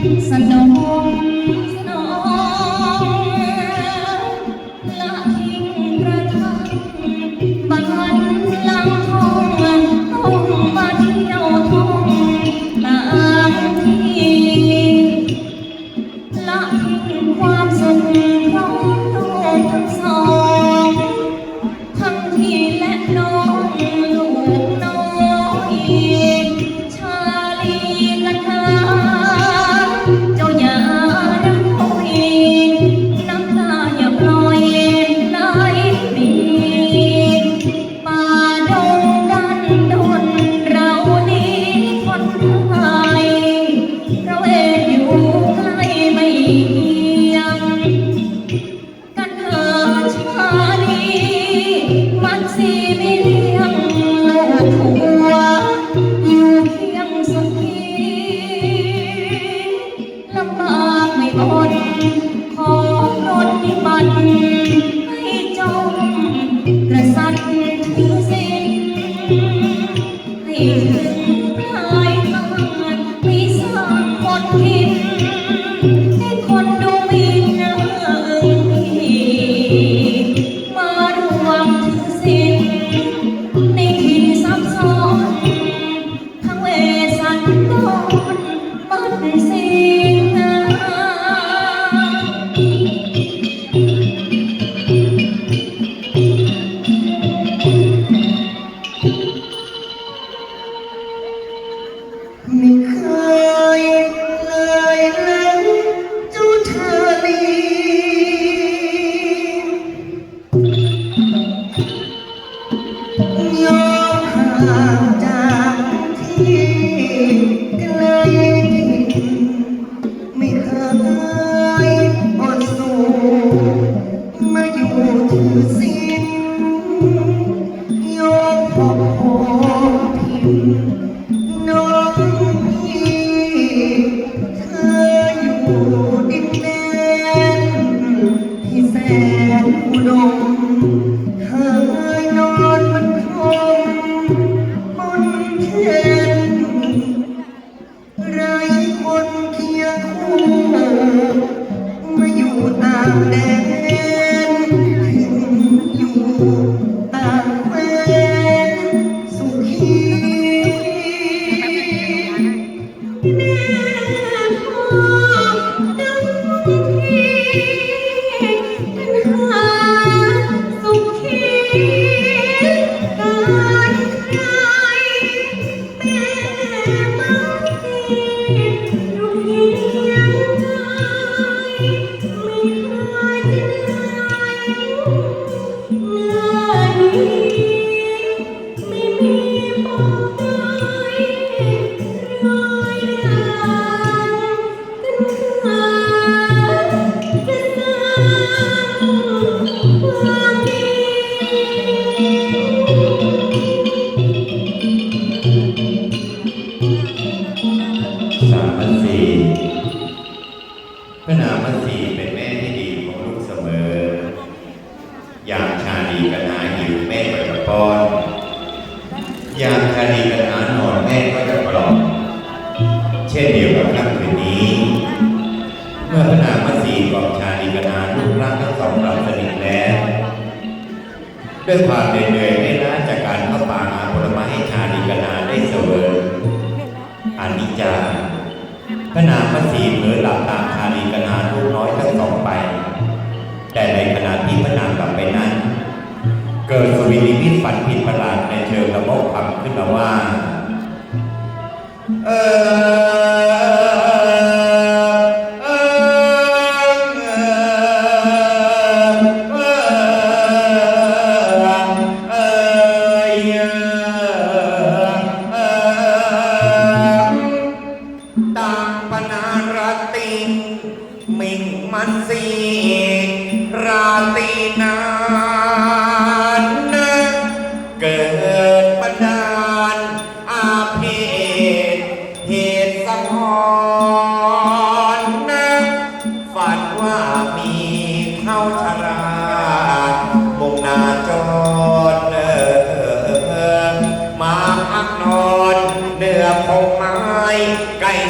sa loob ลำบากไม่พ้นขอรดนิบัติให้จงกระสันถึงสิ้น ไม่เคยเลยแล้วเจ้าเธอนี้ยอมห่างจากที่ไกลไม่เคยอดสูมาอยู่ถือสิ้นยอมพบพบพิมน้อง ต่า เป็นแม่ที่ดีของลูกเสมอยามชาดีกันหาหิวแม่ก็จะป้อนยามชาดีกันหานอนแม่ก็จะปลอบเช่นเดียวกับค่ำคืนนี้เมื่อพระนามพันสี่กล่อมชาดีกันหาลูกรักทั้งสองหลับสนิทแล้วด้วยความเหนื่อยๆไม่ล้าจากการเข้าป่าหาผลไม้ให้ชาดีกันหาได้เสวยอนิจจา พระนามพระศีเผลอหลับตามชาลีกนาลูกน้อยทั้งสองไป แต่ในขณะที่พระนางกลับไปนั้น เกิดสวินิมิตฝันผิดประหลาดในเชิงระบบขับขึ้นมาว่า ตุสังหรนะฝันว่ามีเท่าชราบงนาจรเออมาพักนอน เนื้อพงไม้ไก่สา